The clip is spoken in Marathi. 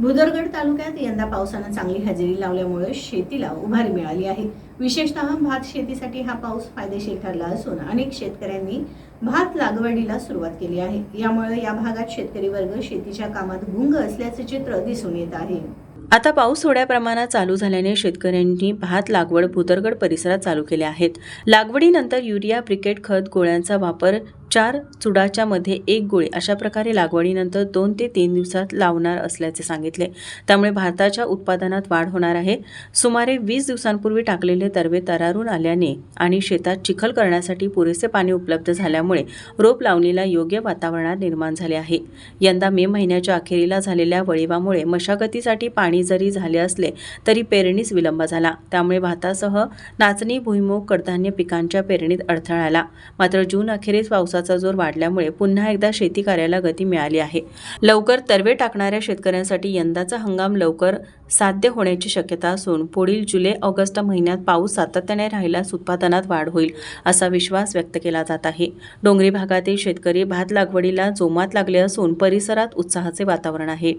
भुदरगड तालुक्यात यंदा पावसानं चांगली हजेरी लावल्यामुळे शेतीला उभारी मिळाली आहे. विशेषतः भात शेतीसाठी हा पाऊस फायदेशीर ठरला असून अनेक शेतकऱ्यांनी भात लागवडीला सुरुवात केली आहे. यामुळे या भागात शेतकरी वर्ग शेतीच्या कामात गुंग असल्याचे चित्र दिसून येत आहे. आता पाऊस थोड्या प्रमाणात चालू झाल्याने शेतकऱ्यांनी भात लागवड भुदरगड परिसरात चालू केल्या आहेत. लागवडीनंतर युरिया ब्रिकेट खत गोळ्यांचा वापर चार चुडाच्या मध्ये एक गोळी अशा प्रकारे लागवडीनंतर दोन ते तीन दिवसात लावणार असल्याचे सांगितले. त्यामुळे भाताच्या उत्पादनात वाढ होणार आहे. सुमारे वीस दिवसांपूर्वी टाकलेले तरवे तरारून आल्याने आणि शेतात चिखल करण्यासाठी पुरेसे पाणी उपलब्ध झाल्यामुळे रोप लावणीला योग्य वातावरणात निर्माण झाले आहे. यंदा मे महिन्याच्या अखेरीला झालेल्या वळिवामुळे मशागतीसाठी पाणी जरी झाले असले तरी पेरणीस विलंब झाला. त्यामुळे भातासह नाचणी भुईमूग कडधान्य पिकांच्या पेरणीत अडथळा आला. मात्र जून अखेरीस पावसाचा जोर वाढल्यामुळे पुन्हा एकदा शेती कार्याला गती मिळाली आहे. लवकर तरवे टाकणाऱ्या शेतकऱ्यांसाठी यंदाचा हंगाम लवकर साध्य होण्याची शक्यता असून पुढील जुलै ऑगस्ट महिन्यात पाऊस सातत्याने राहिल्यास उत्पादनात वाढ होईल असा विश्वास व्यक्त केला जात आहे. डोंगरी भागातील शेतकरी भात लागवडीला जोमात लागले असून परिसरात उत्साहाचे वातावरण आहे.